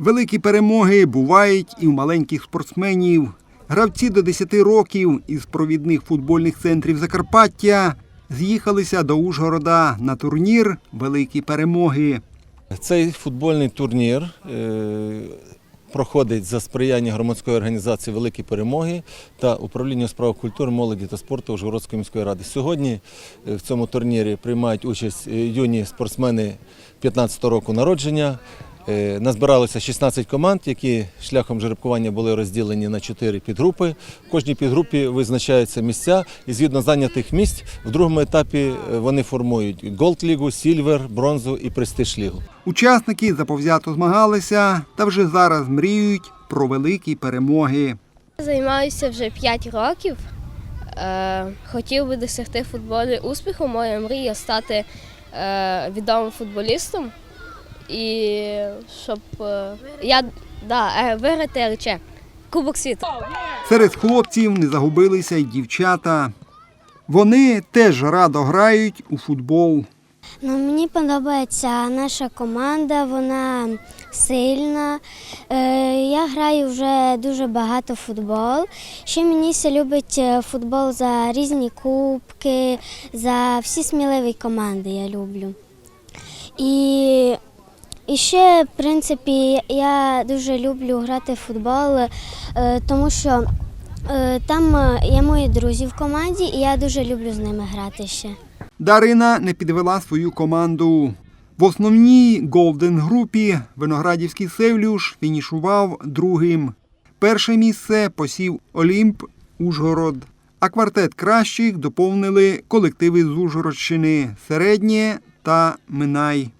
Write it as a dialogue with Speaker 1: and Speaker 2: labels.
Speaker 1: Великі перемоги бувають і в маленьких спортсменів. Гравці до 10 років із провідних футбольних центрів Закарпаття з'їхалися до Ужгорода на турнір Великі перемоги.
Speaker 2: Цей футбольний турнір е, проходить за сприяння громадської організації Великі перемоги та управління у справах культури, молоді та спорту Ужгородської міської ради. Сьогодні е, в цьому турнірі приймають участь е, юні спортсмени 15 року народження. Е, Назбиралося 16 команд, які шляхом жеребкування були розділені на 4 підгрупи. В кожній підгрупі визначаються місця, і згідно зайнятих місць в другому етапі е, вони формують голд-лігу, сільвер, бронзу і престиж-лігу.
Speaker 1: Учасники заповзято змагалися та вже зараз мріють про великі перемоги.
Speaker 3: Займаюся вже 5 років. Е, Хотів би досягти футболі успіху. Моя мрія стати відомим футболістом. І щоб е, я да, е, виграти РЧ, Кубок світу.
Speaker 1: Серед хлопців не загубилися й дівчата. Вони теж радо грають у футбол.
Speaker 4: Ну, мені подобається наша команда, вона сильна. Е, я граю вже дуже багато футбол. Ще мені ся любить е, футбол за різні кубки, за всі сміливі команди я люблю. І, і ще, в принципі, я дуже люблю грати в футбол, е, тому що е, там е, є мої друзі в команді, і я дуже люблю з ними грати ще.
Speaker 1: Дарина не підвела свою команду. В основній голден групі Виноградівський Севлюш фінішував другим. Перше місце посів Олімп Ужгород. А квартет кращих доповнили колективи з Ужгородщини Середнє та Минай.